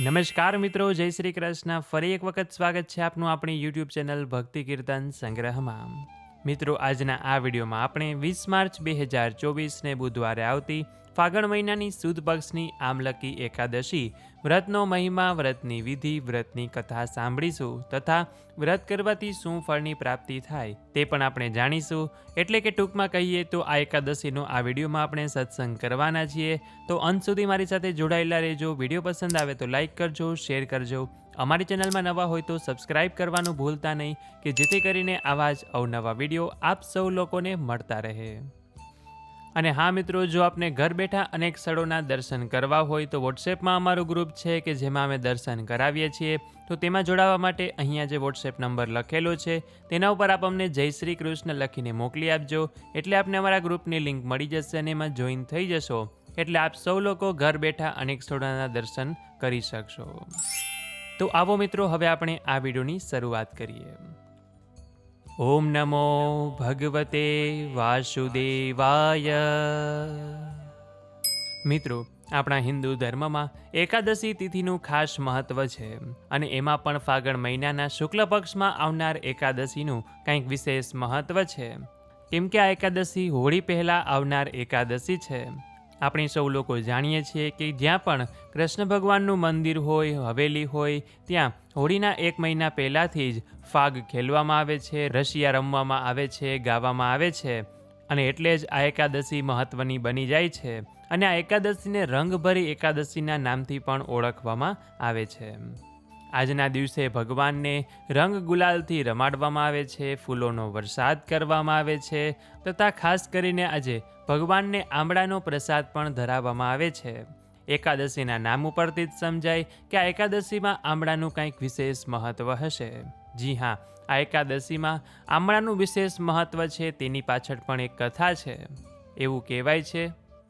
નમસ્કાર મિત્રો, જય શ્રી કૃષ્ણ. ફરી એક વખત સ્વાગત છે આપનું આપણી યુટ્યુબ ચેનલ ભક્તિ કીર્તન સંગ્રહમાં. મિત્રો, આજના આ વિડીયોમાં આપણે વીસ માર્ચ બે હજાર ચોવીસને બુધવારે આવતી ફાગણ મહિનાની સુદ પક્ષની આમલકી એકાદશી. વ્રતનો મહિમા, વ્રતની વિધિ, વ્રતની કથા સાંભળીશું તથા વ્રત કરવાથી શું ફળની પ્રાપ્તિ થાય તે પણ આપણે જાણીશું. એટલે કે ટૂંકમાં કહીએ તો આ એકાદશીનો આ વિડીયોમાં આપણે સત્સંગ કરવાના છીએ. તો અંત સુધી મારી સાથે જોડાયેલા રહેજો. વીડિયો પસંદ આવે તો લાઇક કરજો, શેર કરજો. અમારી ચેનલમાં નવા હોય તો સબસ્ક્રાઇબ કરવાનું ભૂલતા નહીં કે જેથી કરીને આવા જ અવનવા વીડિયો આપ સૌ લોકોને મળતા રહે. અને હા મિત્રો, જો આપને ઘર બેઠા અનેક સ્થળોના દર્શન કરવા હોય તો વોટ્સએપમાં અમારું ગ્રુપ છે કે જેમાં અમે દર્શન કરાવીએ છીએ. તો તેમાં જોડાવા માટે અહીંયા જે વોટ્સએપ નંબર લખેલો છે, તેના ઉપર આપ અમને જય શ્રી કૃષ્ણ લખીને મોકલી આપજો. એટલે આપને અમારા ગ્રુપની લિંક મળી જશે અને એમાં જોઈન થઈ જશો. એટલે આપ સૌ લોકો ઘર બેઠા અનેક સ્થળોના દર્શન કરી શકશો. તો આવો મિત્રો, હવે આપણે આ વિડીયોની શરૂઆત કરીએ. ઓમ નમો ભગવતે વાસુદેવાય. મિત્રો, આપણા હિન્દુ ધર્મમાં એકાદશી તિથિનું ખાસ મહત્વ છે અને એમાં પણ ફાગણ મહિનાના શુક્લ પક્ષમાં આવનાર એકાદશીનું કંઈક વિશેષ મહત્વ છે. કેમ કે આ એકાદશી હોળી પહેલાં આવનાર એકાદશી છે. આપણે સૌ લોકો જાણીએ છીએ કે જ્યાં પણ કૃષ્ણ ભગવાનનું મંદિર હોય, હવેલી હોય, ત્યાં હોળીના એક મહિના પહેલાંથી જ ફાગ ખેલવામાં આવે છે, રશિયા રમવામાં આવે છે, ગાવામાં આવે છે અને એટલે જ આ એકાદશી મહત્ત્વની બની જાય છે અને આ એકાદશીને રંગભરી એકાદશીના નામથી પણ ઓળખવામાં આવે છે. આજના દિવસે ભગવાનને રંગ ગુલાલથી રમાડવામાં આવે છે, ફૂલોનો વરસાદ કરવામાં આવે છે તથા ખાસ કરીને આજે ભગવાનને આંબળાનો પ્રસાદ પણ ધરાવવામાં આવે છે. એકાદશીના નામ ઉપરથી જ સમજાય કે આ એકાદશીમાં આંબળાનું કંઈક વિશેષ મહત્ત્વ હશે. જી હા, આ એકાદશીમાં આમળાનું વિશેષ મહત્ત્વ છે તેની પાછળ પણ એક કથા છે. એવું કહેવાય છે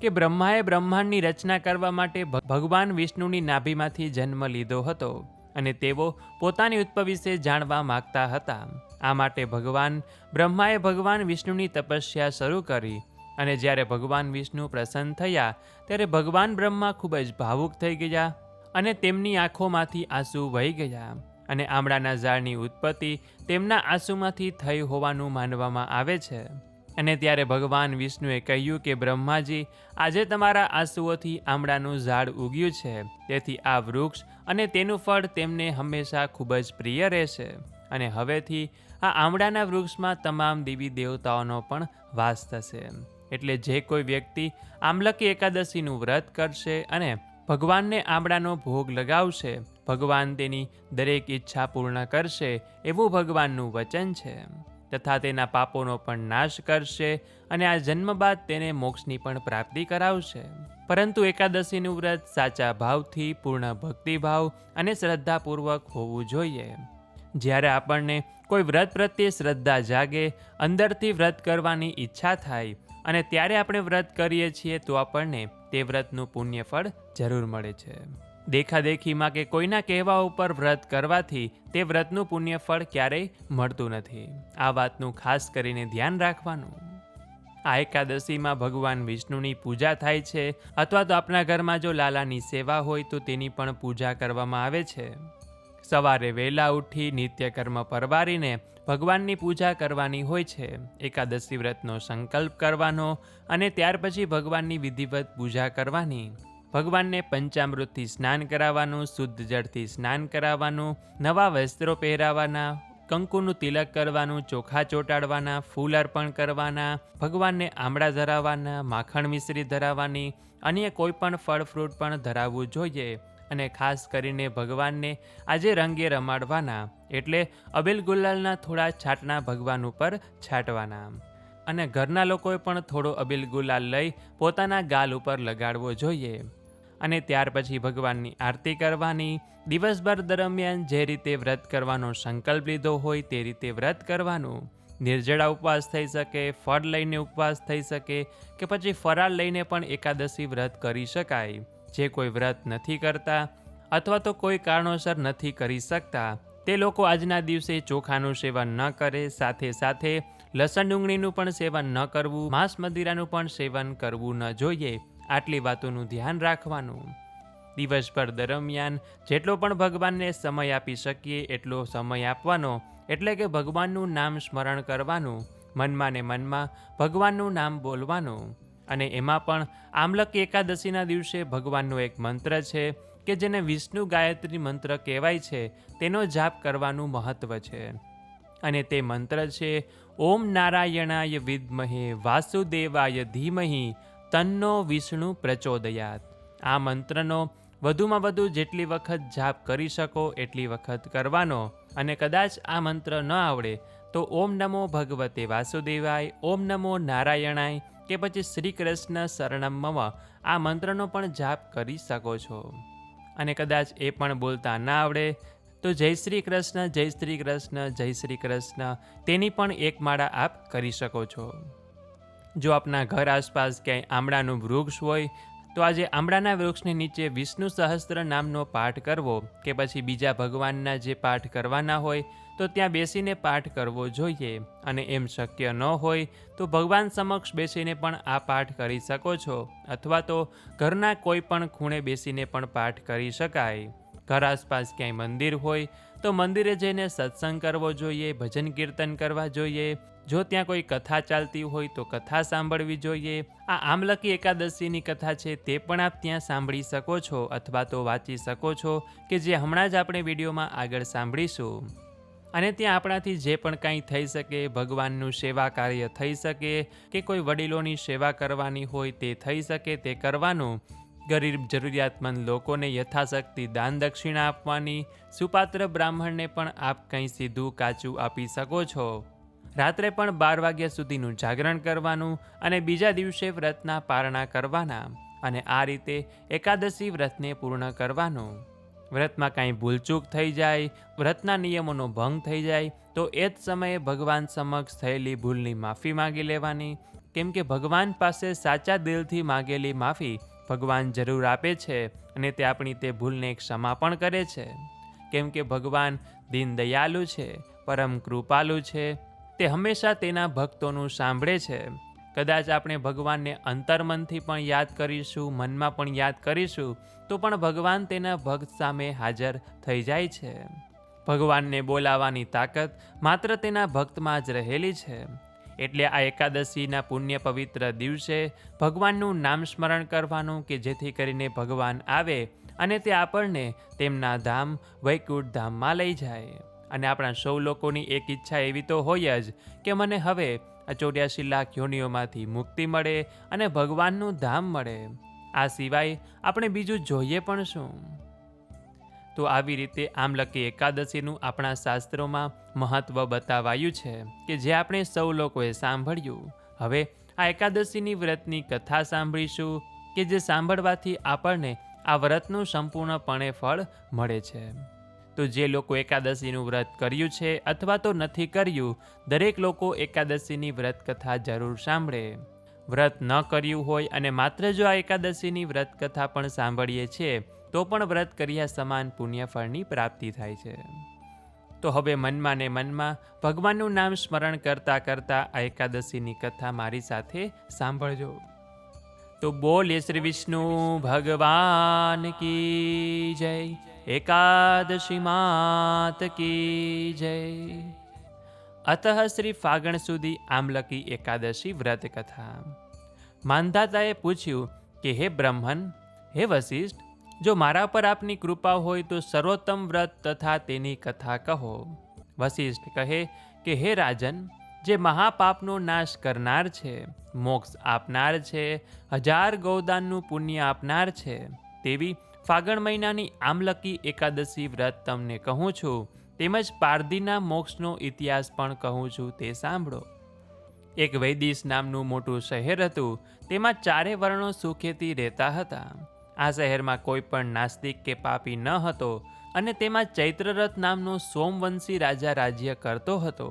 કે બ્રહ્માએ બ્રહ્માંડની રચના કરવા માટે ભગવાન વિષ્ણુની નાભીમાંથી જન્મ લીધો હતો. અને તેઓ પોતાની ઉત્પ વિશે જાણવા માગતા હતા. આ માટે ભગવાન બ્રહ્માએ ભગવાન વિષ્ણુની તપસ્યા શરૂ કરી અને જ્યારે ભગવાન વિષ્ણુ પ્રસન્ન થયા, ત્યારે ભગવાન બ્રહ્મા ખૂબ જ ભાવુક થઈ ગયા અને તેમની આંખોમાંથી આંસુ વહી ગયા અને આમળાના ઝાડની ઉત્પત્તિ તેમના આંસુમાંથી થઈ હોવાનું માનવામાં આવે છે. અને ત્યારે ભગવાન વિષ્ણુએ કહ્યું કે, બ્રહ્માજી, આજે તમારા આંસુઓથી આમળાનું ઝાડ ઉગ્યું છે. તેથી આ વૃક્ષ અને તેનું ફળ તેમને હંમેશા ખૂબ જ પ્રિય રહેશે. અને હવેથી આ આમળાના વૃક્ષમાં તમામ દેવી દેવતાઓનો પણ વાસ થશે. એટલે જે કોઈ વ્યક્તિ આમલકી એકાદશીનું વ્રત કરશે અને ભગવાનને આમળાનો ભોગ લગાવશે, ભગવાન તેની દરેક ઈચ્છા પૂર્ણ કરશે, એવું ભગવાનનું વચન છે. તથા તેના પાપોનો પણ નાશ કરશે અને આ જન્મ બાદ તેને મોક્ષની પણ પ્રાપ્તિ કરાવશે. પરંતુ એકાદશીનું વ્રત સાચા ભાવથી, પૂર્ણ ભક્તિભાવ અને શ્રદ્ધાપૂર્વક હોવું જોઈએ. જ્યારે આપણને કોઈ વ્રત પ્રત્યે શ્રદ્ધા જાગે, અંદરથી વ્રત કરવાની ઈચ્છા થાય અને ત્યારે આપણે વ્રત કરીએ છીએ, તો આપણને તે વ્રતનું પુણ્યફળ જરૂર મળે છે. દેખાદેખીમાં કે કોઈના કહેવા ઉપર વ્રત કરવાથી તે વ્રતનું પુણ્ય ફળ ક્યારેય મળતું નથી. આ વાતનું ખાસ કરીને ધ્યાન રાખવાનું. આ એકાદશીમાં ભગવાન વિષ્ણુની પૂજા થાય છે અથવા તો આપણા ઘરમાં જો લાલાની સેવા હોય તો તેની પણ પૂજા કરવામાં આવે છે. સવારે વહેલા ઉઠી નિત્યકર્મ પરવારીને ભગવાનની પૂજા કરવાની હોય છે. એકાદશી વ્રતનો સંકલ્પ કરવાનો અને ત્યાર પછી ભગવાનની વિધિવત પૂજા કરવાની. ભગવાનને પંચામૃતથી સ્નાન કરાવવાનું, શુદ્ધ જળથી સ્નાન કરાવવાનું, નવા વસ્ત્રો પહેરાવાના, કંકુનું તિલક કરવાનું, ચોખા ચોંટાડવાના, ફૂલ અર્પણ કરવાના, ભગવાનને આમળા ધરાવવાના, માખણ મિશ્રી ધરાવવાની, અન્ય કોઈ પણ ફળ ફ્રૂટ પણ ધરાવવું જોઈએ. અને ખાસ કરીને ભગવાનને આજે રંગે રમાડવાના, એટલે અબેલ ગુલાલના થોડા છાંટના ભગવાન ઉપર છાંટવાના. અને ઘરના લોકોએ પણ થોડો અબિલ ગુલાલ લઈ પોતાના ગાલ ઉપર લગાડવો જોઈએ. અને ત્યાર પછી ભગવાનની આરતી કરવાની. દિવસભર દરમિયાન જે રીતે વ્રત કરવાનો સંકલ્પ લીધો હોય તે રીતે વ્રત કરવાનું. નિર્જળા ઉપવાસ થઈ શકે, ફળ લઈને ઉપવાસ થઈ શકે કે પછી ફરાળ લઈને પણ એકાદશી વ્રત કરી શકાય. જે કોઈ વ્રત નથી કરતા અથવા તો કોઈ કારણોસર નથી કરી શકતા. તે લોકો આજના દિવસે ચોખાનું સેવન ન કરે, સાથે સાથે લસણ ડુંગળીનું પણ સેવન ન કરવું, માંસ મદિરાનું પણ સેવન કરવું ન જોઈએ. આટલી વાતોનું ધ્યાન રાખવાનું. દિવસભર દરમિયાન જેટલો પણ ભગવાનને સમય આપી શકીએ, એટલો સમય આપવાનો. એટલે કે ભગવાનનું નામ સ્મરણ કરવાનું, મનમાં ને મનમાં ભગવાનનું નામ બોલવાનું. અને એમાં પણ આમલક એકાદશીના દિવસે ભગવાનનો એક મંત્ર છે, કે જેને વિષ્ણુ ગાયત્રી મંત્ર કહેવાય છે, તેનો જાપ કરવાનું મહત્વ છે. અને તે મંત્ર છે, ઓમ નારાયણાય વિદ્મહે, વાસુદેવાય ધીમહિ તન્નો વિષ્ણુ પ્રચોદયાત. આ મંત્રનો વધુમાં વધુ જેટલી વખત જાપ કરી શકો, એટલી વખત કરવાનો. અને કદાચ આ મંત્ર ન આવડે, તો ઓમ નમો ભગવતે વાસુદેવાય, ઓમ નમો નારાયણાય કે પછી શ્રી કૃષ્ણ શરણમ આ મંત્રનો પણ જાપ કરી શકો છો. અને કદાચ એ પણ બોલતા ના આવડે, તો જય શ્રી કૃષ્ણ જય શ્રી કૃષ્ણ જય શ્રી કૃષ્ણ તેની પણ એક માળા આપ કરી શકો છો. જો આપના ઘર આસપાસ ક્યાંય આમળાનું વૃક્ષ હોય, તો આજે આમળાના વૃક્ષની નીચે વિષ્ણુ સહસ્ત્ર નામનો પાઠ કરવો કે પછી બીજા ભગવાનના જે પાઠ કરવાના હોય, તો ત્યાં બેસીને પાઠ કરવો જોઈએ. અને એમ શક્ય ન હોય, તો ભગવાન સમક્ષ બેસીને પણ આ પાઠ કરી શકો છો. અથવા તો ઘરના કોઈ પણ ખૂણે બેસીને પણ પાઠ કરી શકાય. ઘર આસપાસ ક્યાંય મંદિર હોય તો મંદિરે જઈને સત્સંગ કરવો જોઈએ, ભજન કીર્તન કરવા જોઈએ. જો ત્યાં કોઈ કથા ચાલતી હોય તો કથા સાંભળવી જોઈએ. આ આમલકી એકાદશીની કથા છે તે પણ આપ ત્યાં સાંભળી શકો છો અથવા તો વાંચી શકો છો કે જે હમણાં જ આપણે વિડીયોમાં આગળ સાંભળીશું. અને ત્યાં આપણાથી જે પણ કાંઈ થઈ શકે, ભગવાનનું સેવા કાર્ય થઈ શકે કે કોઈ વડીલોની સેવા કરવાની હોય તે થઈ શકે તે કરવાનું. ગરીબ જરૂરિયાતમંદ લોકોને યથાશક્તિ દાન દક્ષિણા આપવાની, સુપાત્ર બ્રાહ્મણને પણ આપ કંઈ સીધું કાચું આપી શકો છો. રાત્રે પણ બાર વાગ્યા સુધીનું જાગરણ કરવાનું અને બીજા દિવસે વ્રતના પારણા કરવાના અને આ રીતે એકાદશી વ્રતને પૂર્ણ કરવાનું. વ્રતમાં કાંઈ ભૂલચૂક થઈ જાય, વ્રતના નિયમોનો ભંગ થઈ જાય, તો એ જ સમયે ભગવાન સમક્ષ થયેલી ભૂલની માફી માંગી લેવાની. કેમ કે ભગવાન પાસે સાચા દિલથી માગેલી માફી ભગવાન જરૂર આપે છે અને તે આપણી તે ભૂલને ક્ષમા પણ કરે છે. કેમ કે ભગવાન દીન દયાલુ છે, પરમ કૃપાલુ છે, તે હંમેશા તેના ભક્તોનું સાંભળે છે. કદાચ આપણે ભગવાનને અંતર્મનથી પણ યાદ કરીશું, મનમાં પણ યાદ કરીશું, તો પણ ભગવાન તેના ભક્ત સામે હાજર થઈ જાય છે. ભગવાનને બોલાવાની તાકાત માત્ર તેના ભક્તમાં જ રહેલી છે. એટલે આ એકાદશીના પુણ્ય પવિત્ર દિવસે ભગવાનનું નામ સ્મરણ કરવાનું કે જેથી કરીને ભગવાન આવે અને તે આપણને તેમના ધામ વૈકુંઠ ધામમાં લઈ જાય. અને આપણા સૌ લોકોની એક ઈચ્છા એવી તો હોય જ કે મને હવે આ ચોર્યાસી લાખ યોનિઓમાંથી મુક્તિ મળે અને ભગવાનનું ધામ મળે. આ સિવાય આપણે બીજું જોઈએ પણ શું? તો આવી રીતે આમલકી એકાદશીનું આપણા શાસ્ત્રોમાં મહત્વ બતાવાયું છે કે જે આપણે સૌ લોકોએ સાંભળ્યું. હવે આ એકાદશીની વ્રતની કથા સાંભળીશું કે જે સાંભળવાથી આપણને આ વ્રતનું સંપૂર્ણપણે ફળ મળે છે. તો જે લોકો એકાદશીનું વ્રત કર્યું છે અથવા તો નથી કર્યું, દરેક લોકો એકાદશીની વ્રત કથા જરૂર સાંભળે. વ્રત ન કર્યું હોય અને માત્ર જો આ એકાદશીની વ્રત કથા પણ સાંભળીએ છીએ તો પણ વ્રત કર્યા સમાન પુણ્યફળની પ્રાપ્તિ થાય છે. તો હવે મનમાં ને મનમાં ભગવાનનું નામ સ્મરણ કરતા કરતા આ એકાદશીની કથા મારી સાથે સાંભળજો. તો બોલીએ શ્રી વિષ્ણુ, ભગવાન કી જય, એકાદશી માત કી જય. અતઃ શ્રી ફાગણ સુધી આમલકી એકાદશી વ્રત કથા. માંધાતાએ પૂછ્યું કે, હે બ્રહ્મન, હે વશિષ્ઠ જો મારા પર આપની કૃપા હોય તો સર્વોત્તમ વ્રત તથા તેની કથા કહો. વશિષ્ઠ કહે કે, હે રાજન, જે મહાપાપનો નાશ કરનાર છે, મોક્ષ આપનાર છે, હજાર ગૌદાનનું પુણ્ય આપનાર છે, તેવી ફાગણ મહિનાની આમલકી એકાદશી વ્રત તમને કહું છું, તેમજ પારધીના મોક્ષનો ઇતિહાસ પણ કહું છું, તે સાંભળો. એક વૈદિશ નામનું મોટું શહેર હતું, તેમાં ચારે વર્ણો સુખેથી રહેતા હતા. આ શહેરમાં કોઈ પણ નાસ્તિક કે પાપી ન હતો અને તેમાં ચૈત્રરથ નામનો સોમવંશી રાજા રાજ્ય કરતો હતો.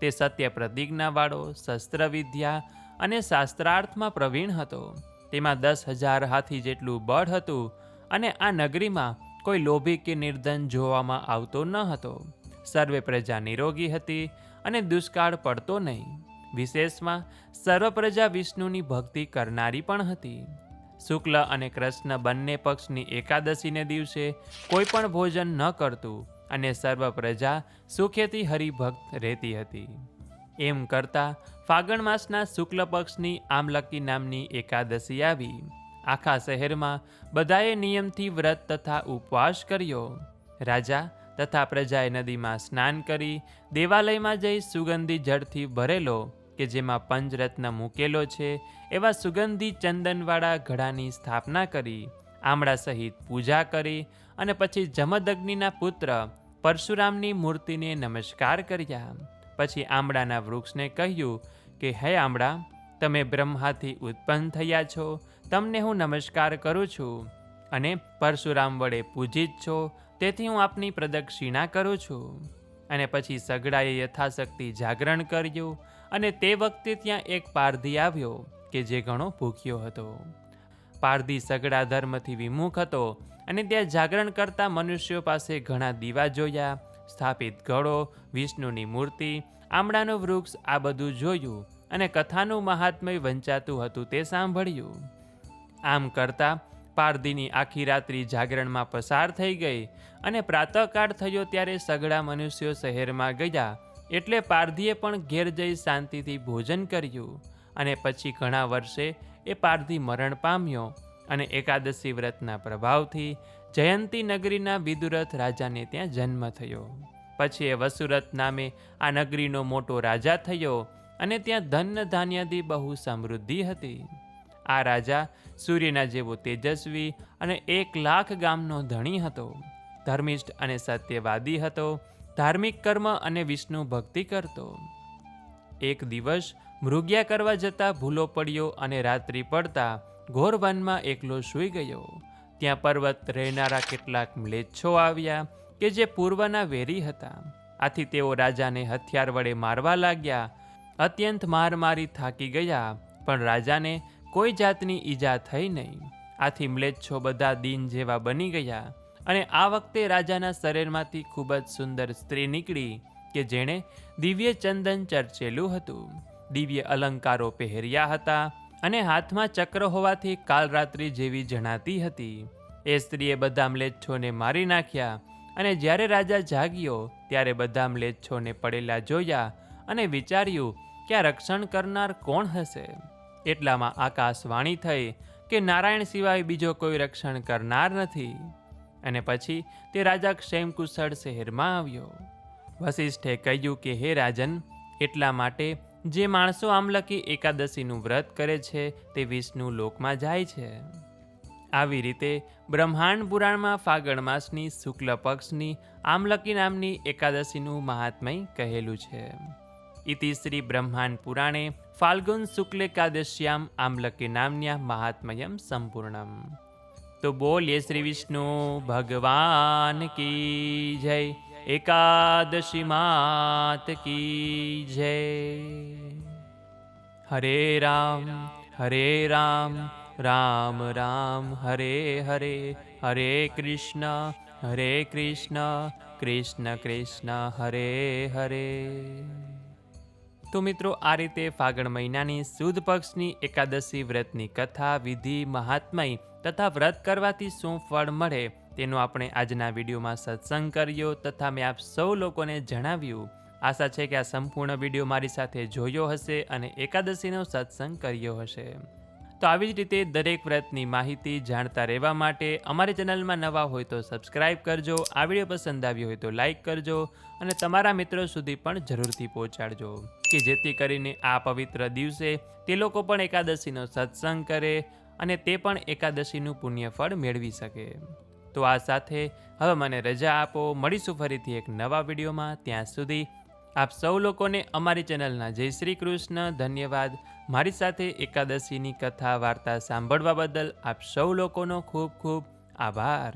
તે સત્ય પ્રતિજ્ઞાવાળો શસ્ત્રવિદ્યા અને શાસ્ત્રાર્થમાં પ્રવીણ હતો. તેમાં દસ હજાર હાથી જેટલું બળ હતું અને આ નગરીમાં કોઈ લોભી કે નિર્ધન જોવામાં આવતો ન હતો. સર્વે પ્રજા નિરોગી હતી અને દુષ્કાળ પડતો નહીં. વિશેષમાં સર્વ પ્રજા વિષ્ણુની ભક્તિ કરનારી પણ હતી. શુક્લ અને કૃષ્ણ બંને પક્ષની એકાદશીને દિવસે કોઈ પણ ભોજન ન કરતું અને સર્વ પ્રજા સુખેથી હરિભક્ત રહેતી હતી. એમ કરતાં ફાગણ માસના શુક્લ પક્ષની આમલકી નામની એકાદશી આવી. આખા શહેરમાં બધાએ નિયમથી વ્રત તથા ઉપવાસ કર્યો. રાજા તથા પ્રજાએ નદીમાં સ્નાન કરી દેવાલયમાં જઈ સુગંધી જળથી ભરેલો કે જેમાં પંચરત્ન મૂકેલો છે, એવા સુગંધી ચંદનવાળા ઘડાની સ્થાપના કરી, આમળા સહિત પૂજા કરી અને પછી જમદગ્નિના પુત્ર પરશુરામની મૂર્તિને નમસ્કાર કર્યા. પછી આમળાના વૃક્ષને કહ્યું કે, હે આમળા, તમે બ્રહ્માથી ઉત્પન્ન થયા છો, તમને હું નમસ્કાર કરું છું અને પરશુરામ વડે પૂજિત છો, તેથી હું આપની પ્રદક્ષિણા કરું છું. અને પછી સગડાએ યથાશક્તિ જાગરણ કર્યું અને તે વખતે ત્યાં એક પારધી આવ્યો કે જે ઘણો ભૂખ્યો હતો. પારધી સગડા ધર્મથી વિમુખ હતો અને ત્યાં જાગરણ કરતા મનુષ્યો પાસે ઘણા દીવા જોયા, સ્થાપિત ઘડો, વિષ્ણુની મૂર્તિ, આમળાનું વૃક્ષ, આ બધું જોયું અને કથાનું મહાત્મય વંચાતું હતું તે સાંભળ્યું. આમ કરતા પારધીની આખી રાત્રિ જાગરણમાં પસાર થઈ ગઈ અને પ્રાતઃકાળ થયો ત્યારે સગડા મનુષ્યો શહેરમાં ગયા એટલે પારધીએ પણ ઘેર જઈ શાંતિથી ભોજન કર્યું અને પછી ઘણા વર્ષે એ પારધી મરણ પામ્યો અને એકાદશી વ્રતના પ્રભાવથી જયંતી નગરીના વિદુરથ રાજાને ત્યાં જન્મ થયો. પછી એ વસુરથ નામે આ નગરીનો મોટો રાજા થયો અને ત્યાં ધન ધાન્યથી બહુ સમૃદ્ધિ હતી. આ રાજા સૂર્યના જેવો તેજસ્વી અને એક લાખ ગામનો ધણી હતો. ધર્મિષ્ઠ અને સત્યવાદી હતો ધાર્મિક કર્મ અને વિષ્ણુ ભક્તિ કરતો. એક દિવસ મૃગ્યા કરવા જતાં ભૂલો પડ્યો અને રાત્રિ પડતા ઘોર વનમાં એકલો સૂઈ ગયો. ત્યાં પર્વત રહેનારા કેટલાક મ્લેચ્છો આવ્યા કે જે પૂર્વના વેરી હતા. આથી તેઓ રાજાને હથિયાર વડે મારવા લાગ્યા. અત્યંત માર મારી થાકી ગયા, પણ રાજાને કોઈ જાતની ઈજા થઈ નહીં. આથી મ્લેચ્છો બધા દિન જેવા બની ગયા. અને આ વખતે રાજાના શરીરમાંથી ખૂબ જ સુંદર સ્ત્રી નીકળી કે જેણે દિવ્ય ચંદન ચર્ચેલું હતું. દિવ્ય અલંકારો પહેર્યા હતા અને હાથમાં ચક્ર હોવાથી કાલરાત્રિ જેવી જણાતી હતી. એ સ્ત્રીએ બધા મ્લેચ્છોને મારી નાખ્યા અને જ્યારે રાજા જાગ્યો ત્યારે બધા મ્લેચ્છોને પડેલા જોયા અને વિચાર્યું કે આ રક્ષણ કરનાર કોણ હશે? એટલામાં આકાશવાણી થઈ કે નારાયણ સિવાય બીજો કોઈ રક્ષણ કરનાર નથી. અને પછી તે રાજા ક્ષેમકુશળ શહેરમાં આવ્યો. વશિષ્ઠે કહ્યું કે, હે રાજન, એટલા માટે જે માણસો આમલકી એકાદશીનું વ્રત કરે છે તે વિષ્ણુ લોકમાં જાય છે. આવી રીતે બ્રહ્માંડ પુરાણમાં ફાગણ માસની શુક્લ પક્ષની આમલકી નામની એકાદશીનું મહાત્મય કહેલું છે. ઇતિ શ્રી બ્રહ્માંડ પુરાણે ફાલ્ગુન શુક્લ એકાદશ્યામ આમલકી નામ્યા મહાત્મયમ સંપૂર્ણમ. તો બોલીએ શ્રી વિષ્ણુ ભગવાન કી જય એકાદશી માત કી જય હરે રામ હરે રામ રામ રામ હરે હરે હરે કૃષ્ણ હરે કૃષ્ણ કૃષ્ણ કૃષ્ણ હરે હરે તો મિત્રો, આ રીતે ફાગણ મહિનાની સુદ પક્ષની એકાદશી વ્રતની કથા, વિધિ, મહાત્મય તથા વ્રત કરવાથી શું ફળ મળે તેનો આપણે આજના વિડીયોમાં સત્સંગ કર્યો તથા મેં આપ સૌ લોકોને જણાવ્યું. આશા છે કે આ સંપૂર્ણ વીડિયો મારી સાથે જોયો હશે અને એકાદશીનો સત્સંગ કર્યો હશે. તો આવી જ રીતે દરેક વ્રતની માહિતી જાણતા રહેવા માટે અમારી ચેનલમાં નવા હોય તો સબસ્ક્રાઇબ કરજો, આ વીડિયો પસંદ આવ્યો હોય તો લાઇક કરજો અને તમારા મિત્રો સુધી પણ જરૂરથી પહોંચાડજો કે જેથી કરીને આ પવિત્ર દિવસે તે લોકો પણ એકાદશીનો સત્સંગ કરે અને તે પણ એકાદશીનું પુણ્યફળ મેળવી શકે. તો આ સાથે હવે મને રજા આપો. મળીશું ફરીથી એક નવા વિડીયોમાં. ત્યાં સુધી આપ સૌ લોકોને અમારી ચેનલના જય શ્રી કૃષ્ણ. ધન્યવાદ. મારી સાથે એકાદશીની કથા વાર્તા સાંભળવા બદલ આપ સૌ લોકોનો ખૂબ ખૂબ આભાર.